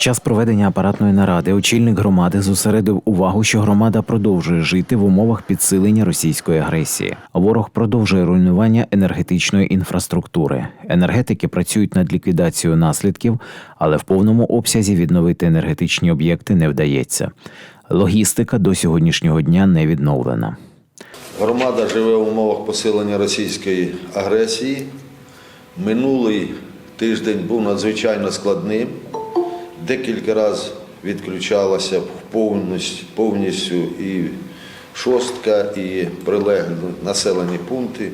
Під час проведення апаратної наради очільник громади зосередив увагу, що громада продовжує жити в умовах підсилення російської агресії. Ворог продовжує руйнування енергетичної інфраструктури. Енергетики працюють над ліквідацією наслідків, але в повному обсязі відновити енергетичні об'єкти не вдається. Логістика до сьогоднішнього дня не відновлена. Громада живе в умовах посилення російської агресії. Минулий тиждень був надзвичайно складним. Декілька разів відключалася повністю, і шостка, і прилеглі населені пункти.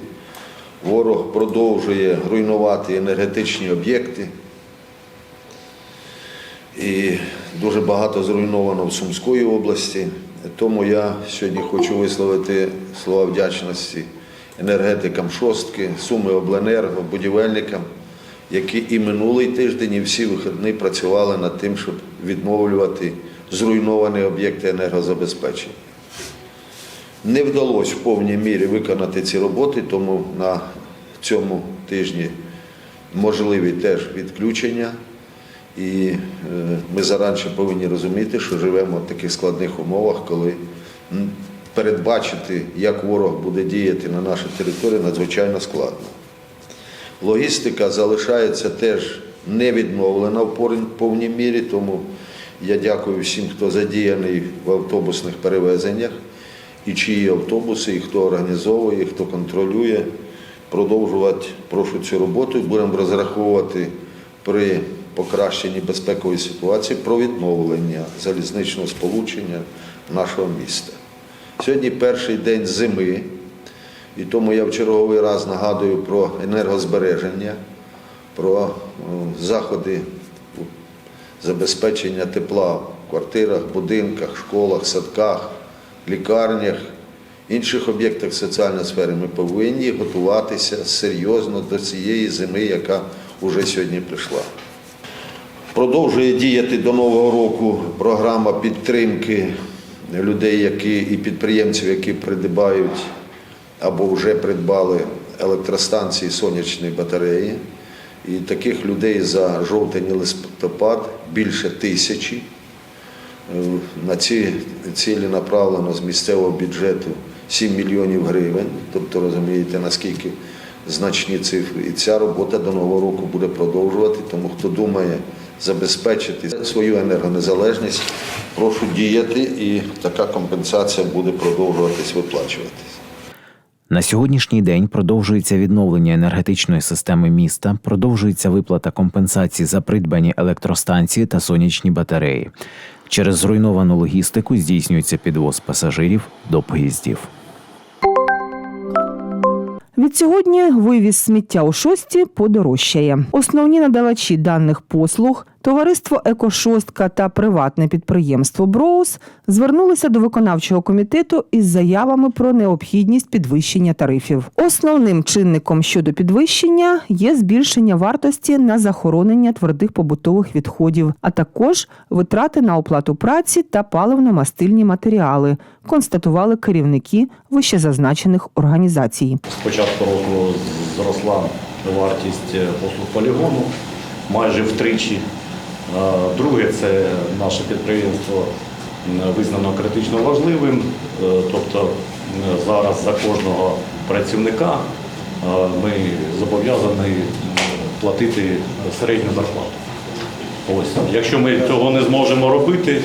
Ворог продовжує руйнувати енергетичні об'єкти. І дуже багато зруйновано в Сумської області. Тому я сьогодні хочу висловити слова вдячності енергетикам шостки, Суми Обленерго, будівельникам, які і минулий тиждень, і всі вихідні працювали над тим, щоб відновлювати зруйновані об'єкти енергозабезпечення. Не вдалося в повній мірі виконати ці роботи, тому на цьому тижні можливі теж відключення. І е, ми заранше повинні розуміти, що живемо в таких складних умовах, коли передбачити, як ворог буде діяти на нашій території, надзвичайно складно. Логістика залишається теж не відновлена в повній мірі, тому я дякую всім, хто задіяний в автобусних перевезеннях, і чиї автобуси, і хто організовує, і хто контролює. Продовжувати прошу цю роботу будемо розраховувати при покращенні безпекової ситуації про відновлення залізничного сполучення нашого міста. Сьогодні перший день зими, і тому я в черговий раз нагадую про енергозбереження, про заходи забезпечення тепла в квартирах, будинках, школах, садках, лікарнях, інших об'єктах соціальної сфери. Ми повинні готуватися серйозно до цієї зими, яка вже сьогодні прийшла. Продовжує діяти до Нового року програма підтримки людей, які і підприємців, які придбають або вже придбали електростанції сонячної батареї. І таких людей за жовтень листопад більше тисячі. Е, На ці цілі направлено з місцевого бюджету 7 мільйонів гривень. Тобто розумієте, наскільки значні цифри. І ця робота до нового року буде продовжувати. Тому хто думає забезпечити свою енергонезалежність, прошу діяти, і така компенсація буде продовжуватись виплачуватись. На сьогоднішній день продовжується відновлення енергетичної системи міста, продовжується виплата компенсацій за придбані електростанції та сонячні батареї. Через зруйновану логістику здійснюється підвоз пасажирів до поїздів. Відсьогодні вивіз сміття у шості подорожчає. Основні надавачі даних послуг, товариство Екошостка та приватне підприємство Броус звернулися до виконавчого комітету із заявами про необхідність підвищення тарифів. Основним чинником щодо підвищення є збільшення вартості на захоронення твердих побутових відходів, а також витрати на оплату праці та паливно-мастильні матеріали, констатували керівники вищезазначених організацій. З початку року зросла вартість послуг полігону майже втричі. Друге, це наше підприємство визнано критично важливим. Е, Тобто зараз за кожного працівника ми зобов'язані платити середню зарплату. Ось, якщо ми цього не зможемо робити,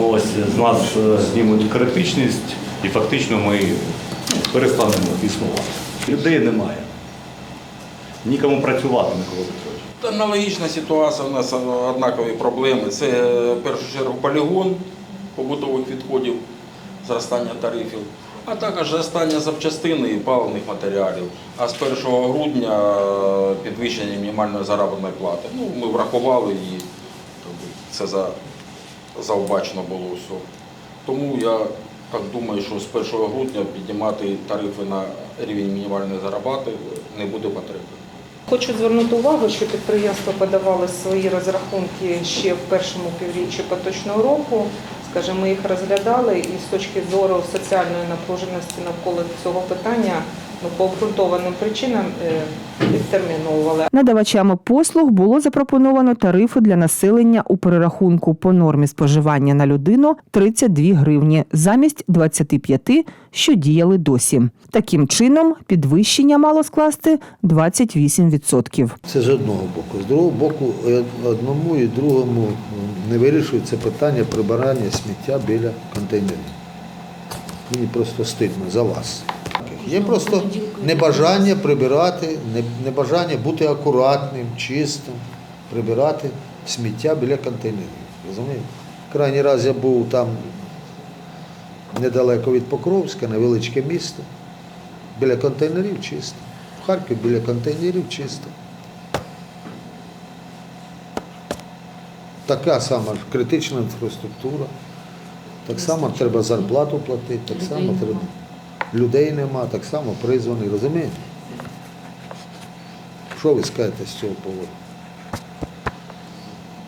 ось з нас е, знімуть критичність і фактично ми перестанемо існувати. Людей немає. Нікому працювати, Микола Петрович. Аналогічна ситуація, у нас однакові проблеми. Це е, в першу чергу полігон побутових відходів, зростання тарифів, а також зростання запчастин і паливних матеріалів. А з 1 грудня е, підвищення мінімальної заробітної плати. Ну, ми врахували її, це за, заобачено було все. Тому я так думаю, що з 1 грудня піднімати тарифи на рівень мінімальної заробітки не буде потреби. Хочу звернути увагу, що підприємство подавали свої розрахунки ще в першому півріччі поточного року. Скажімо, ми їх розглядали і з точки зору соціальної напруженості навколо цього питання ну, по обґрунтованим причинам е, відтерміновували. Надавачами послуг було запропоновано тарифи для населення у перерахунку по нормі споживання на людину 32 гривні замість 25, що діяли досі. Таким чином, підвищення мало скласти 28%. Це з одного боку. З другого боку, е, одному і другому не вирішується питання прибирання сміття біля контейнерів. Мені просто стидно за вас. Є просто небажання прибирати, небажання бути акуратним, чистим, прибирати сміття біля контейнерів. Розумієте? Крайній раз я був там недалеко від Покровська, невеличке місто. Біля контейнерів чисто. В Харкові біля контейнерів чисто. Така сама ж критична інфраструктура. Так само треба зарплату платити, так само треба. Людей нема, так само призваний, розумієте? Що ви скажете з цього поводу?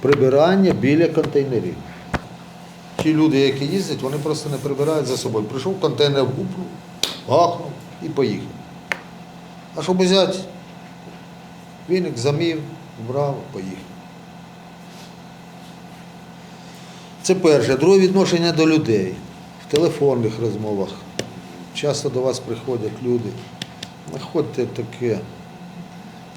Прибирання біля контейнерів. Ті люди, які їздять, вони просто не прибирають за собою. Прийшов контейнер в гуплю, гахнув і поїхав. А щоб взяти, віник замів, вбрав, поїхав. Це перше. Друге відношення до людей. В телефонних розмовах. Часто до вас приходять люди. Знаходьте таке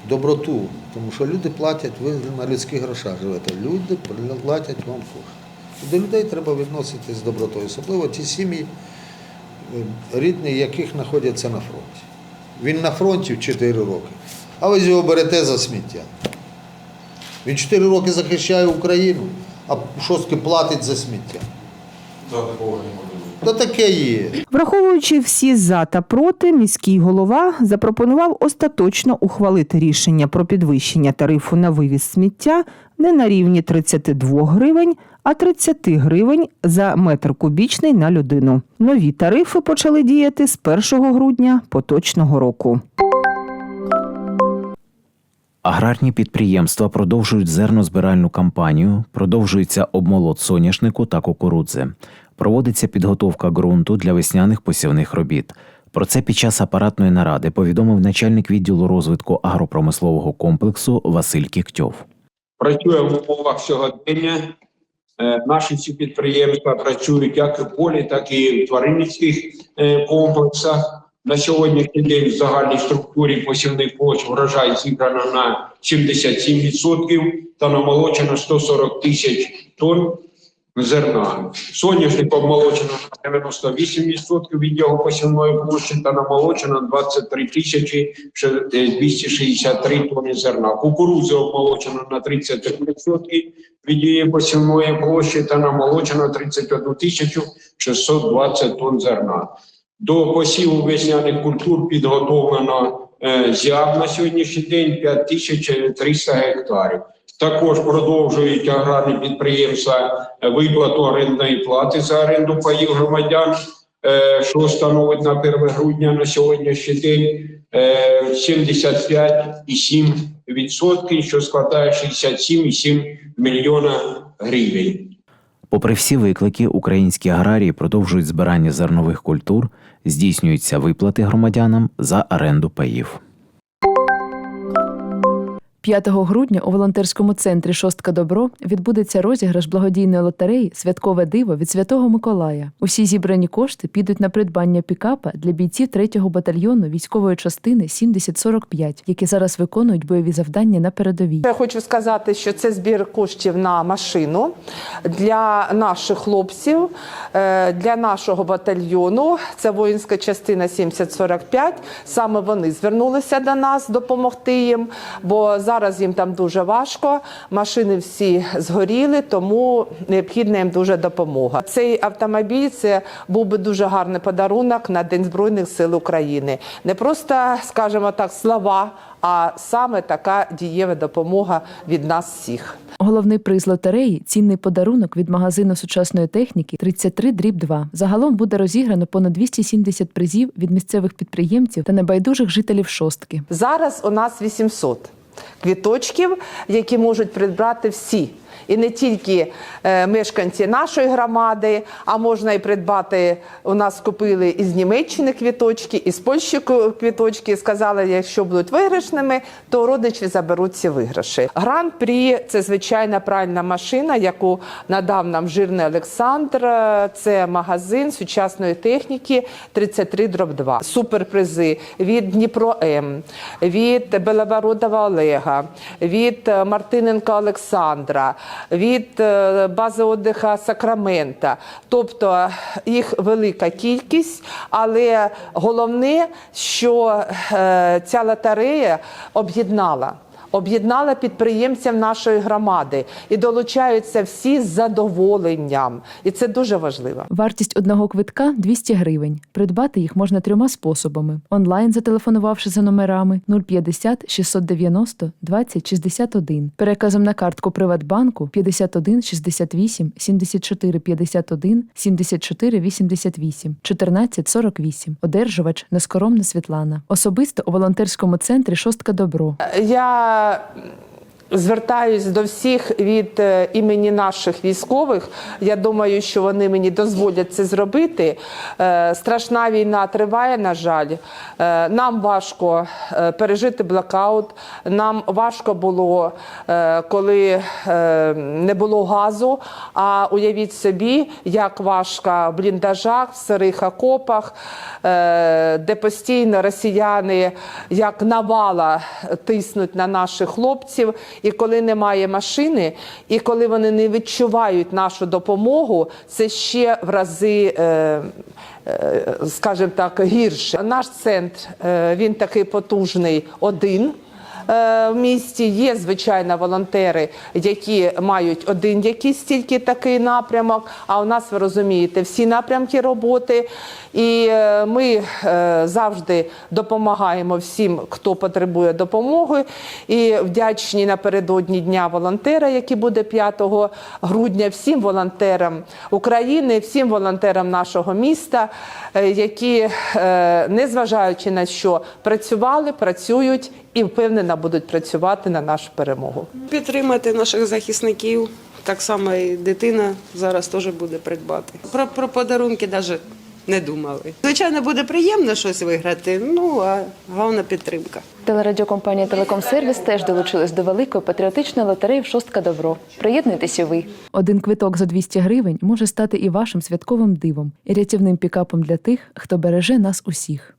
доброту, тому що люди платять, ви на людських грошах живете. Люди платять вам кошти. До людей треба відноситись з добротою, особливо ті сім'ї, е, рідні, яких знаходяться на фронті. Він на фронті в 4 роки, а ви його берете за сміття. Він 4 роки захищає Україну, а шостки платить за сміття. То таке є. Враховуючи всі за та проти, міський голова запропонував остаточно ухвалити рішення про підвищення тарифу на вивіз сміття не на рівні 32 гривень, а 30 гривень за метр кубічний на людину. Нові тарифи почали діяти з 1 грудня поточного року. Аграрні підприємства продовжують зернозбиральну кампанію, продовжується обмолот соняшнику та кукурудзи. Проводиться підготовка ґрунту для весняних посівних робіт. Про це під час апаратної наради повідомив начальник відділу розвитку агропромислового комплексу Василь Кіктьов. працює в умовах сьогодення. Е, Наші ці підприємства працюють як в полі, так і в тваринницьких е, комплексах. На сьогоднішній день в загальній структурі посівних площ врожай зібрано на 77% та намолочено 140 тисяч тонн зерна. Соняшник обмолочено на 98% від його посівної площі та намолочено 23 тисячі е, 263 тонни зерна. Кукурудзи обмолочено на 33% від її посівної площі та намолочено 31 тисячу 620 тонн зерна. До посіву весняних культур підготовлено е, зяб на сьогоднішній день 5300 гектарів. Також продовжують аграрні підприємства е, виплату орендної плати за оренду паїв громадян, е, що становить на 1 грудня на сьогоднішній день е, 75,7%, що складає 67,7 мільйона гривень. Попри всі виклики, українські аграрії продовжують збирання зернових культур, здійснюються виплати громадянам за оренду паїв. 5 грудня у волонтерському центрі Шостка Добро відбудеться розіграш благодійної лотереї Святкове диво від Святого Миколая. Усі зібрані кошти підуть на придбання пікапа для бійців 3-го батальйону військової частини 7045, які зараз виконують бойові завдання на передовій. Я хочу сказати, що це збір коштів на машину для наших хлопців, е, для нашого батальйону. Це воїнська частина 7045. Саме вони звернулися до нас допомогти їм, бо зараз їм там дуже важко. Машини всі згоріли, тому необхідна їм дуже допомога. Цей автомобіль це був би дуже гарний подарунок на День Збройних сил України. Не просто, скажімо так, слова, а саме така дієва допомога від нас всіх. Головний приз лотереї цінний подарунок від магазину сучасної техніки 33 дріб 2. Загалом буде розіграно понад 270 призів від місцевих підприємців та небайдужих жителів шостки. Зараз у нас 800 квіточків, які можуть придбати всі. І не тільки е, мешканці нашої громади, а можна і придбати. У нас купили із Німеччини квіточки, із Польщі квіточки. Сказали, якщо будуть виграшними, то родичі заберуть ці виграші. Гран-прі це звичайна пральна машина, яку надав нам жирний Олександр. Е, Це магазин сучасної техніки 33 дроб 2. Суперпризи від Дніпро М, від Белобородова Олега, від е, Мартиненка Олександра, від е, бази отдиха Сакрамента. Тобто їх велика кількість, але головне, що е, ця лотерея об'єднала. Об'єднала підприємців нашої громади і долучаються всі з задоволенням, і це дуже важливо. Вартість одного квитка 200 гривень. Придбати їх можна трьома способами: онлайн, зателефонувавши за номерами 050 690 20 61, переказом на картку Приватбанку 51 68 74 51 74 88 14 48. Одержувач Нескоромна Світлана. Особисто у волонтерському центрі Шостка Добро. Я 嗯。Звертаюсь до всіх від е, імені наших військових. Я думаю, що вони мені дозволять це зробити. Е, Страшна війна триває, на жаль. Е, Нам важко пережити блокаут. Нам важко було, коли не було газу. А уявіть собі, як важко в бліндажах, в сирих окопах, де постійно росіяни як навала тиснуть на наших хлопців. І коли немає машини, і коли вони не відчувають нашу допомогу, це ще в рази. Е, е, Скажімо так, гірше. Наш центр е, він такий потужний один в місті. Є, звичайно, волонтери, які мають один якийсь тільки такий напрямок. А у нас, ви розумієте, всі напрямки роботи. І е, ми е, завжди допомагаємо всім, хто потребує допомоги. І вдячні напередодні Дня волонтера, який буде 5 грудня, всім волонтерам України, всім волонтерам нашого міста, е, які, е, незважаючи на що, працювали, працюють і впевнено будуть працювати на нашу перемогу. Підтримати наших захисників. Так само і дитина зараз теж буде придбати. Про, про подарунки навіть не думали. Звичайно, буде приємно щось виграти, ну а головна підтримка. Телерадіокомпанія Телекомсервіс теж долучилась до великої патріотичної лотереї Шостка Добро. Приєднуйтеся ви. Один квиток за 200 гривень може стати і вашим святковим дивом, і рятівним пікапом для тих, хто береже нас усіх.